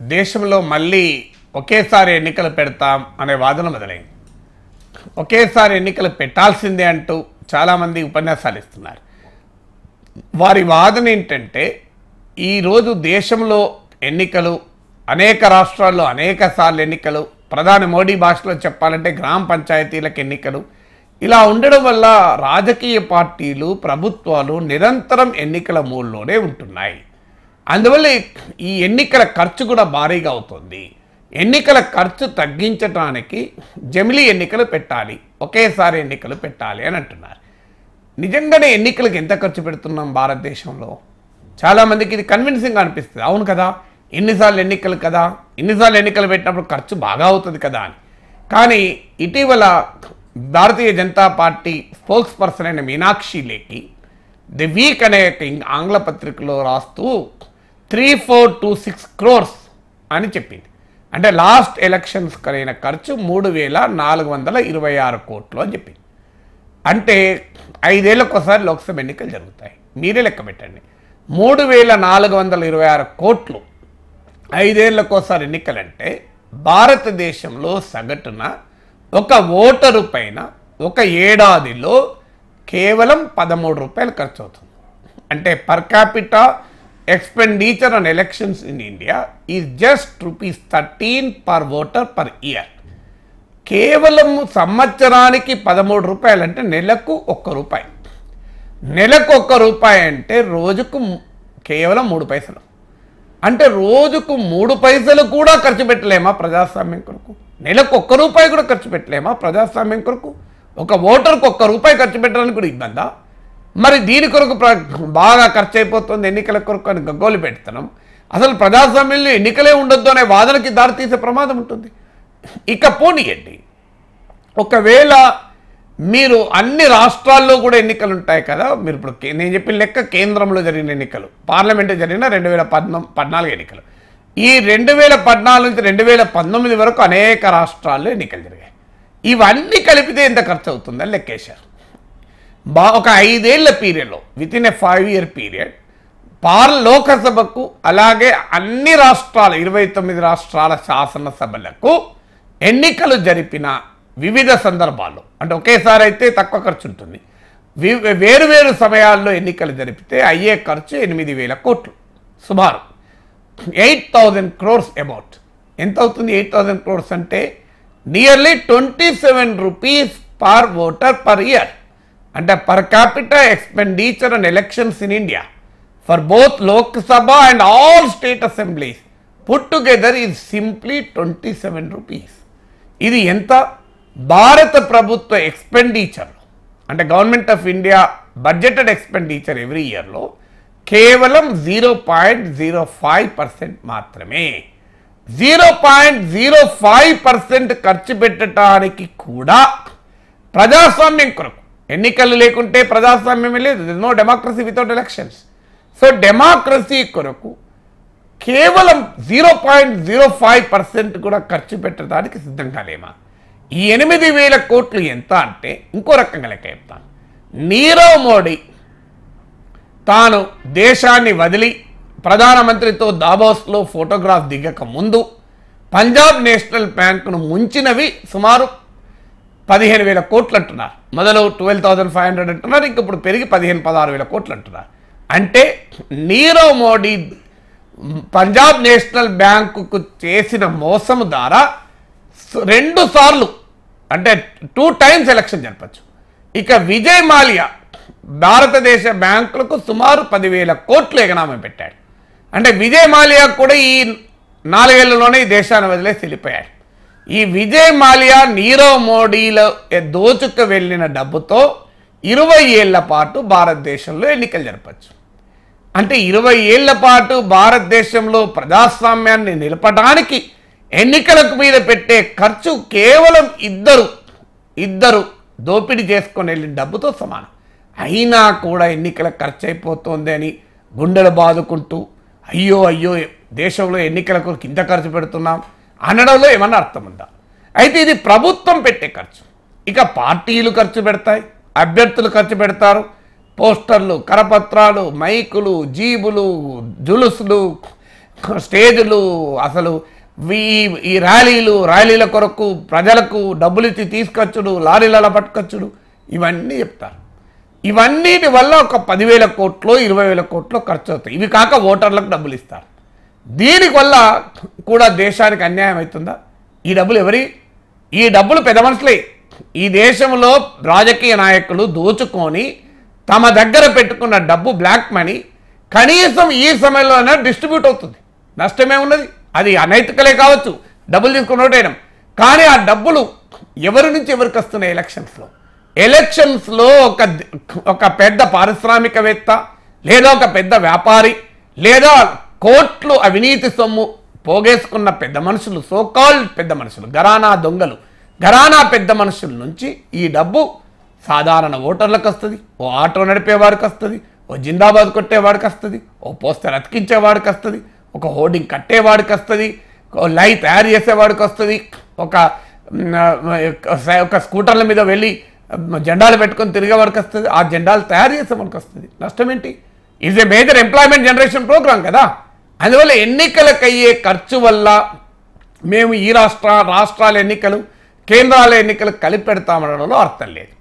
దేశంలో మళ్ళీ ఒకేసారి ఎన్నికలు పెడతాం అనే వాదన మొదలైంది. ఒకేసారి ఎన్నికలు పెట్టాల్సిందే అంటూ చాలామంది ఉపన్యాసాలు ఇస్తున్నారు. వారి వాదన ఏంటంటే ఈరోజు దేశంలో ఎన్నికలు అనేక రాష్ట్రాల్లో అనేక సార్లు ఎన్నికలు ప్రధాని మోడీ భాషలో చెప్పాలంటే గ్రామ పంచాయతీలకు ఎన్నికలు ఇలా ఉండడం వల్ల రాజకీయ పార్టీలు ప్రభుత్వాలు నిరంతరం ఎన్నికల మూల్లోనే ఉంటున్నాయి. అందువల్ల ఈ ఎన్నికల ఖర్చు కూడా భారీగా అవుతుంది. ఎన్నికల ఖర్చు తగ్గించడానికి జమిలీ ఎన్నికలు పెట్టాలి. ఒకేసారి ఎన్నికలు పెట్టాలి అని అంటున్నారు. నిజంగానే ఎన్నికలకు ఎంత ఖర్చు పెడుతున్నాం భారతదేశంలో? చాలామందికి ఇది కన్విన్సింగ్ అనిపిస్తుంది. అవును కదా? ఎన్నిసార్లు ఎన్నికలు కదా? ఎన్నిసార్లు ఎన్నికలు పెట్టినప్పుడు ఖర్చు బాగా అవుతుంది కదా అని. కానీ ఇటీవల Bharatiya Janata party spokesperson అయిన మీనాక్షి లేఖి ది వీక్ అనే ఆంగ్ల పత్రికలో రాస్తూ three four two six crores అని చెప్పింది. అంటే లాస్ట్ ఎలక్షన్స్ కలిగిన ఖర్చు మూడు వేల నాలుగు వందల ఇరవై ఆరు కోట్లు అని చెప్పింది. అంటే ఐదేళ్ళకు ఒకసారి లోక్సభ ఎన్నికలు జరుగుతాయి. మీరే లెక్క పెట్టండి. మూడు వేల నాలుగు వందల ఇరవై ఆరు కోట్లు ఐదేళ్ళకోసారి ఎన్నికలంటే భారతదేశంలో సగటున ఒక ఓటరు పైన ఒక ఏడాదిలో కేవలం పదమూడు రూపాయలు ఖర్చు అవుతుంది అంటే per capita expenditure on elections in India is just rupees thirteen per voter per year కేవలం సంవత్సరానికి పదమూడు రూపాయలు అంటే నెలకు ఒక్క రూపాయి. నెలకు ఒక్క రూపాయి అంటే రోజుకు కేవలం మూడు పైసలు. అంటే రోజుకు మూడు పైసలు కూడా ఖర్చు పెట్టలేమా ప్రజాస్వామ్యం కొరకు? నెలకు ఒక్క రూపాయి కూడా ఖర్చు పెట్టలేమా ప్రజాస్వామ్యం కొరకు? ఒక ఓటర్కు ఒక్క రూపాయి ఖర్చు పెట్టడానికి కూడా ఇబ్బందా? మరి దీని కొరకు బాగా ఖర్చు అయిపోతుంది ఎన్నికల కొరకు అని గగ్గోలు పెడుతున్నాం. అసలు ప్రజాస్వామ్యంలో ఎన్నికలే ఉండొద్దు అనే వాదనకి దారితీసే ప్రమాదం ఉంటుంది. ఇక పోనీయండి ఒకవేళ మీరు అన్ని రాష్ట్రాల్లో కూడా ఎన్నికలు ఉంటాయి కదా మీరు ఇప్పుడు నేను చెప్పిన లెక్క కేంద్రంలో జరిగిన ఎన్నికలు పార్లమెంటు జరిగిన రెండు వేల పద్నాలుగు పద్నాలుగు ఎన్నికలు. ఈ రెండు వేల పద్నాలుగు నుంచి రెండు వేల పంతొమ్మిది వరకు అనేక రాష్ట్రాల్లో ఎన్నికలు జరిగాయి. ఇవన్నీ కలిపితే ఎంత ఖర్చు అవుతుందని లెక్కేశారు. బా ఒక ఐదేళ్ళ పీరియడ్లో within a five year period పార్ లోకసభకు అలాగే అన్ని రాష్ట్రాల ఇరవై తొమ్మిది రాష్ట్రాల శాసనసభలకు ఎన్నికలు జరిపిన వివిధ సందర్భాల్లో అంటే ఒకేసారి అయితే తక్కువ ఖర్చు ఉంటుంది. వి- సమయాల్లో ఎన్నికలు జరిపితే అయ్యే ఖర్చు ఎనిమిది వేల కోట్లు సుమారు. ఎయిట్ థౌజండ్ క్రోర్స్ అమౌంట్ ఎంత అవుతుంది ఎయిట్ థౌజండ్ క్రోర్స్ అంటే nearly twenty seven rupees per voter per year. అంటే per capital expenditure and elections in India for both Lok Sabha and all state assemblies put together is simply twenty seven rupees ఇది ఎంత భారత ప్రభుత్వ expenditure అంటే government of India budgeted expenditure every ఇయర్లో కేవలం zero point zero five percent మాత్రమే zero point zero five percent ఖర్చు పెట్టడానికి కూడా ప్రజాస్వామ్యం కొరకు ఎన్నికలు లేకుంటే ప్రజాస్వామ్యం లేదు. No democracy without elections so democracy కొరకు కేవలం zero point zero five percent కూడా ఖర్చు పెట్టడానికి సిద్ధంగా లేమా? ఈ ఎనిమిది వేల కోట్లు ఎంత అంటే ఇంకో రకంగా లెక్క చెప్తాను నీరవ్ మోడీ తాను దేశాన్ని వదిలి ప్రధానమంత్రితో దాబోస్లో ఫోటోగ్రాఫ్ దిగక ముందు పంజాబ్ నేషనల్ బ్యాంకును ముంచినవి సుమారు పదిహేను వేల కోట్లు అంటున్నారు మొదలు ట్వెల్వ్ థౌసండ్ ఫైవ్ హండ్రెడ్ అంటున్నారు ఇంక ఇప్పుడు పెరిగి పదిహేను పదహారు వేల కోట్లు అంటున్నారు అంటే నీరవ్ మోడీ పంజాబ్ నేషనల్ బ్యాంకుకు చేసిన మోసం ద్వారా రెండు సార్లు అంటే టూ టైమ్స్ ఎలక్షన్ జరపచ్చు. ఇక విజయ్ మాలియా భారతదేశ బ్యాంకులకు సుమారు పదివేల కోట్లు ఎగనామా పెట్టాడు. అంటే విజయ్ మాలియా కూడా ఈ నాలుగేళ్ళలోనే ఈ దేశాన్ని వదిలేసి వెళ్ళిపోయాడు. ఈ విజయ్ మాల్యా నీరవ్ మోడీలో దోచుకు వెళ్ళిన డబ్బుతో ఇరవై ఏళ్ళ పాటు భారతదేశంలో ఎన్నికలు జరపచ్చు. అంటే ఇరవై ఏళ్ళ పాటు భారతదేశంలో ప్రజాస్వామ్యాన్ని నిలపడానికి ఎన్నికలకు మీద పెట్టే ఖర్చు కేవలం ఇద్దరు ఇద్దరు దోపిడీ చేసుకొని వెళ్ళిన డబ్బుతో సమానం. అయినా కూడా ఎన్నికల ఖర్చు అయిపోతుంది అని గుండెలు బాదుకుంటూ అయ్యో అయ్యో దేశంలో ఎన్నికలకు కింద ఇంత ఖర్చు పెడుతున్నాం. అనడంలో ఏమన్నా అర్థం ఉందా అయితే ఇది ప్రభుత్వం పెట్టే ఖర్చు. ఇక పార్టీలు ఖర్చు పెడతాయి అభ్యర్థులు ఖర్చు పెడతారు పోస్టర్లు కరపత్రాలు మైకులు జీబులు జులుసులు స్టేజులు అసలు ఈ ఈ ర్యాలీలు ర్యాలీల కొరకు ప్రజలకు డబ్బులు ఇచ్చి తీసుకొచ్చుడు లారీలలో పట్టుకొచ్చుడు ఇవన్నీ చెప్తారు. ఇవన్నిటి వల్ల ఒక పదివేల కోట్లు ఇరవై వేల కోట్లు ఖర్చు అవుతాయి. ఇవి కాక ఓటర్లకు డబ్బులు ఇస్తారు. దీనివల్ల కూడా దేశానికి అన్యాయం అవుతుందా? ఈ డబ్బులు ఎవరి? ఈ డబ్బులు పెద్ద మనుషులే. ఈ దేశంలో రాజకీయ నాయకులు దోచుకొని తమ దగ్గర పెట్టుకున్న డబ్బు బ్లాక్ మనీ కనీసం ఈ సమయంలోనే డిస్ట్రిబ్యూట్ అవుతుంది. నష్టమే ఉన్నది. అది అనైతికలే కావచ్చు. డబ్బులు తీసుకుని ఓటేయడం కానీ ఆ డబ్బులు ఎవరి నుంచి ఎవరికి వస్తున్నాయి ఎలక్షన్స్లో? ఎలక్షన్స్లో ఒక ఒక పెద్ద పారిశ్రామికవేత్త లేదా ఒక పెద్ద వ్యాపారి లేదా కోట్లు అవినీతి సొమ్ము పోగేసుకున్న పెద్ద మనుషులు సోకాల్డ్ పెద్ద మనుషులు గరానా దొంగలు. గరానా పెద్ద మనుషుల నుంచి ఈ డబ్బు సాధారణ ఓటర్లకు వస్తుంది ఓ ఆటో నడిపేవాడికి వస్తుంది ఓ జిందాబాద్ కొట్టేవాడికి వస్తుంది ఓ పోస్టర్ అతికించేవాడికి వస్తుంది ఒక హోర్డింగ్ కట్టేవాడికి వస్తుంది ఓ లై తయారు చేసేవాడికి వస్తుంది ఒక ఒక స్కూటర్ల మీద వెళ్ళి జెండాలు పెట్టుకొని తిరిగేవాడికి వస్తుంది ఆ జెండాలు తయారు చేసేవాడికి వస్తుంది. నష్టం ఏంటి? Is a major employment generation programme కదా. అందువల్ల ఎన్నికలకు అయ్యే ఖర్చు వల్ల మేము ఈ రాష్ట్ర రాష్ట్రాల ఎన్నికలు కేంద్రాల ఎన్నికలు కలిపి పెడతామనడంలో అర్థం లేదు.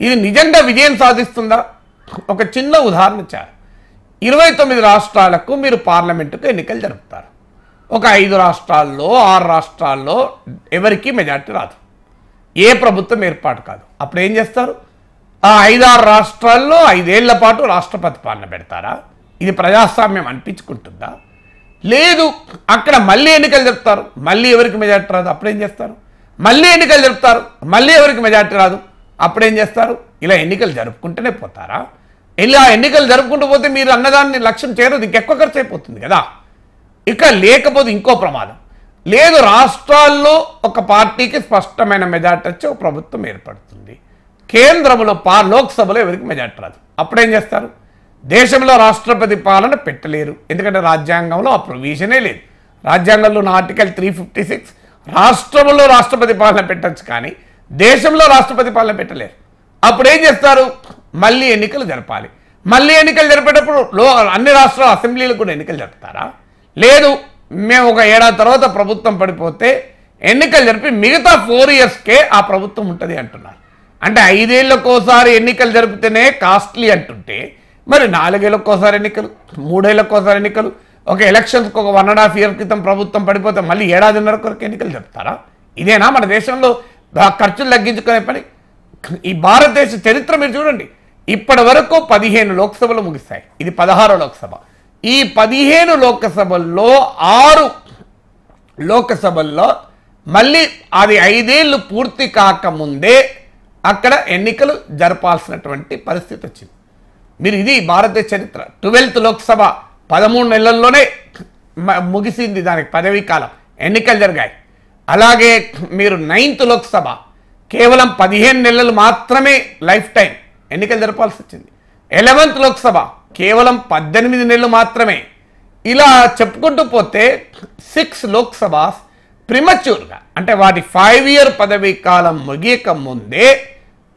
ఇది నిజంగా విజయం సాధిస్తుందా? ఒక చిన్న ఉదాహరణ ఇచ్చారు ఇరవై తొమ్మిది రాష్ట్రాలకు మీరు పార్లమెంటుకు ఎన్నికలు జరుపుతారు. ఒక ఐదు రాష్ట్రాల్లో ఆరు రాష్ట్రాల్లో ఎవరికి మెజార్టీ రాదు. ఏ ప్రభుత్వం ఏర్పాటు కాదు. అప్పుడు ఏం చేస్తారు? ఆ ఐదారు రాష్ట్రాల్లో ఐదేళ్ళ పాటు రాష్ట్రపతి పాలన పెడతారా? ఇది ప్రజాస్వామ్యం అనిపించుకుంటుందా? లేదు అక్కడ మళ్ళీ ఎన్నికలు జరుపుతారు. మళ్ళీ ఎవరికి మెజార్టీ రాదు? అప్పుడేం చేస్తారు? మళ్ళీ ఎన్నికలు జరుపుతారు. మళ్ళీ ఎవరికి మెజార్టీ రాదు? అప్పుడేం చేస్తారు? ఇలా ఎన్నికలు జరుపుకుంటూనే పోతారా? ఇలా ఎన్నికలు జరుపుకుంటూ పోతే మీరు అన్నదాన్ని లక్ష్యం చేరదు ఇంకెక్కువ ఖర్చు అయిపోతుంది కదా? ఇక లేకపోతే ఇంకో ప్రమాదం. లేదు రాష్ట్రాల్లో ఒక పార్టీకి స్పష్టమైన మెజార్టీ వచ్చి ఒక ప్రభుత్వం ఏర్పడుతుంది. కేంద్రంలో పా లోక్సభలో ఎవరికి మెజార్టీ రాదు. అప్పుడేం చేస్తారు? దేశంలో రాష్ట్రపతి పాలన పెట్టలేరు. ఎందుకంటే రాజ్యాంగంలో ఆ ప్రొవిజనే లేదు. రాజ్యాంగంలో ఉన్న ఆర్టికల్ త్రీ ఫిఫ్టీ సిక్స్ రాష్ట్రంలో రాష్ట్రపతి పాలన పెట్టచ్చు కానీ దేశంలో రాష్ట్రపతి పాలన పెట్టలేరు. అప్పుడు ఏం చేస్తారు? మళ్ళీ ఎన్నికలు జరపాలి. మళ్ళీ ఎన్నికలు జరిపేటప్పుడు లో అన్ని రాష్ట్రాల అసెంబ్లీలు కూడా ఎన్నికలు జరుపుతారా? లేదు. మేము ఒక ఏడాది తర్వాత ప్రభుత్వం పడిపోతే ఎన్నికలు జరిపి మిగతా ఫోర్ ఇయర్స్కే ఆ ప్రభుత్వం ఉంటుంది అంటున్నారు. అంటే ఐదేళ్ళకోసారి ఎన్నికలు జరిపితేనే కాస్ట్లీ అంటుంటే మరి నాలుగేళ్ళకోసారి ఎన్నికలు మూడేళ్ళకోసారి ఎన్నికలు ఒక ఎలక్షన్స్కి ఒక వన్ అండ్ హాఫ్ ఇయర్ క్రితం ప్రభుత్వం పడిపోతే మళ్ళీ ఏడాదిన్నర కొరకు ఎన్నికలు చెప్తారా ఇదేనా మన దేశంలో ఖర్చులు తగ్గించుకునే పని? ఈ భారతదేశ చరిత్ర మీరు చూడండి. ఇప్పటి వరకు పదిహేను లోక్సభలు ముగిస్తాయి ఇది పదహారో లోక్సభ. ఈ పదిహేను లోక్సభల్లో ఆరు లోకసభల్లో మళ్ళీ అది ఐదేళ్ళు పూర్తి కాకముందే అక్కడ ఎన్నికలు జరపాల్సినటువంటి పరిస్థితి వచ్చింది. మీరు ఇది భారతదేశ చరిత్ర. ట్వెల్త్ లోక్సభ పదమూడు నెలల్లోనే ముగిసింది దానికి పదవీ కాలం. ఎన్నికలు జరిగాయి. అలాగే మీరు నైన్త్ లోక్సభ కేవలం పదిహేను నెలలు మాత్రమే లైఫ్ టైం ఎన్నికలు జరపాల్సి వచ్చింది. ఎలెవెంత్ లోక్సభ కేవలం పద్దెనిమిది నెలలు మాత్రమే. ఇలా చెప్పుకుంటూ పోతే సిక్స్ లోక్సభ ప్రిమచ్యూర్గా అంటే వాటి ఫైవ్ ఇయర్ పదవీ కాలం ముగియక ముందే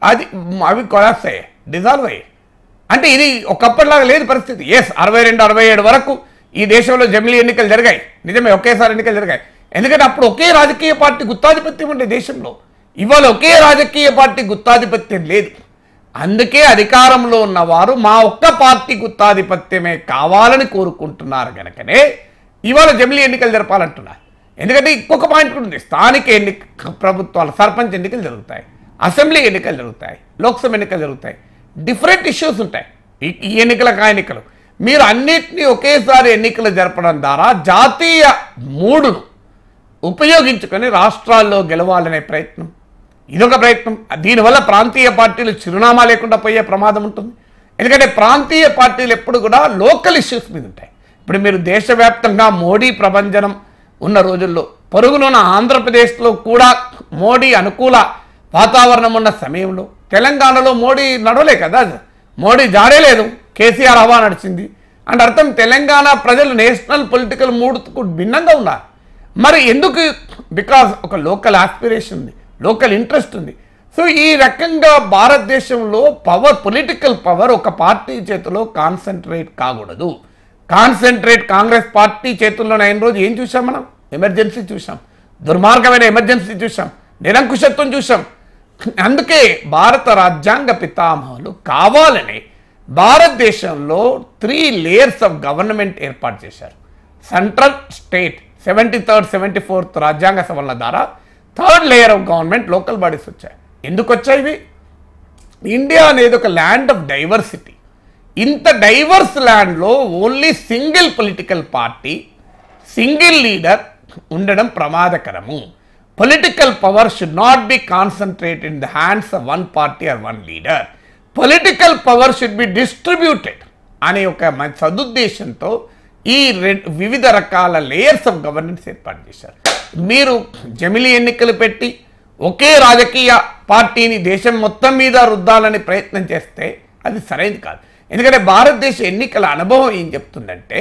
అది అవి కొలాప్స్ అయ్యాయి డిజాల్వ్ అయ్యాయి. అంటే ఇది ఒకప్పటిలాగా లేదు పరిస్థితి. ఎస్ అరవై రెండు అరవై ఏడు వరకు ఈ దేశంలో జమిలీ ఎన్నికలు జరిగాయి. నిజమే ఒకేసారి ఎన్నికలు జరిగాయి. ఎందుకంటే అప్పుడు ఒకే రాజకీయ పార్టీ గుత్తాధిపత్యం ఉండే దేశంలో. ఇవాళ ఒకే రాజకీయ పార్టీ గుత్తాధిపత్యం లేదు. అందుకే అధికారంలో ఉన్నవారు మా ఒక్క పార్టీ గుత్తాధిపత్యమే కావాలని కోరుకుంటున్నారు కనుకనే ఇవాళ జమిలీ ఎన్నికలు జరపాలంటున్నారు. ఎందుకంటే ఇంకొక పాయింట్ కూడా ఉంది. స్థానిక ఎన్నిక ప్రభుత్వాలు సర్పంచ్ ఎన్నికలు జరుగుతాయి. అసెంబ్లీ ఎన్నికలు జరుగుతాయి. లోక్సభ ఎన్నికలు జరుగుతాయి. డిఫరెంట్ ఇష్యూస్ ఉంటాయి. ఈ- ఎన్నికలకు ఆ ఎన్నికలు మీరు అన్నిటినీ ఒకేసారి ఎన్నికలు జరపడం ద్వారా జాతీయ మూడును ఉపయోగించుకొని రాష్ట్రాల్లో గెలవాలనే ప్రయత్నం. ఇదొక ప్రయత్నం. దీనివల్ల ప్రాంతీయ పార్టీలు చిరునామా లేకుండా పోయే ప్రమాదం ఉంటుంది. ఎందుకంటే ప్రాంతీయ పార్టీలు ఎప్పుడు కూడా లోకల్ ఇష్యూస్ మీద ఉంటాయి. ఇప్పుడు మీరు దేశవ్యాప్తంగా మోడీ ప్రభంజనం ఉన్న రోజుల్లో పొరుగునున్న ఆంధ్రప్రదేశ్లో కూడా మోడీ అనుకూల వాతావరణం ఉన్న సమయంలో తెలంగాణలో మోడీ నడవలే కదా. మోడీ జారే లేదు. కేసీఆర్ హవా నడిచింది. అంటే అర్థం తెలంగాణ ప్రజలు నేషనల్ పొలిటికల్ మూడ్కు భిన్నంగా ఉన్నారు. మరి ఎందుకు? బికాజ్ ఒక లోకల్ ఆస్పిరేషన్ ఉంది. లోకల్ ఇంట్రెస్ట్ ఉంది. సో ఈ రకంగా భారతదేశంలో పవర్ పొలిటికల్ పవర్ ఒక పార్టీ చేతిలో కాన్సన్ట్రేట్ కాకూడదు. కాన్సన్ట్రేట్ కాంగ్రెస్ పార్టీ చేతుల్లో అయిన రోజు ఏం చూసాం మనం? ఎమర్జెన్సీ చూసాం దుర్మార్గమైన ఎమర్జెన్సీ చూసాం నిరంకుశత్వం చూసాం అందుకే భారత రాజ్యాంగ పితామహులు కావాలని భారతదేశంలో త్రీ లేయర్స్ ఆఫ్ గవర్నమెంట్ ఏర్పాటు చేశారు. Central state seventy third seventy fourth రాజ్యాంగ సవరణ ద్వారా third layer of government local bodies వచ్చాయి. ఎందుకు వచ్చాయి ఇవి? ఇండియా అనేది ఒక ల్యాండ్ ఆఫ్ డైవర్సిటీ ఇంత డైవర్స్ ల్యాండ్లో only single political party single leader ఉండడం ప్రమాదకరము. Political power should not be concentrate in the hands of one party or one leader political power should be distributed అనే ఒక మంచి సదుద్దేశంతో ఈ వివిధ రకాల లేయర్స్ ఆఫ్ గవర్నెన్స్ ఏర్పాటు చేశారు. మీరు జమిలీ ఎన్నికలు పెట్టి ఒకే రాజకీయ పార్టీని దేశం మొత్తం మీద రుద్దాలని ప్రయత్నం చేస్తే అది సరైనది కాదు. ఎందుకంటే భారతదేశ ఎన్నికల అనుభవం ఏం చెప్తుందంటే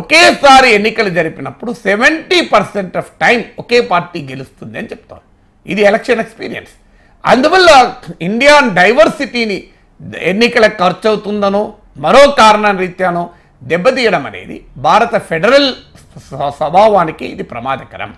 ఒకేసారి ఎన్నికలు జరిపినప్పుడు సెవెంటీ పర్సెంట్ ఆఫ్ టైం ఒకే పార్టీ గెలుస్తుంది అని చెప్తారు. ఇది ఎలక్షన్ ఎక్స్పీరియన్స్. అందువల్ల ఇండియా డైవర్సిటీని ఎన్నికల ఖర్చు అవుతుందనో మరో కారణం రీత్యానో దెబ్బతీయడం అనేది భారత ఫెడరల్ స్వభావానికి ఇది ప్రమాదకరం.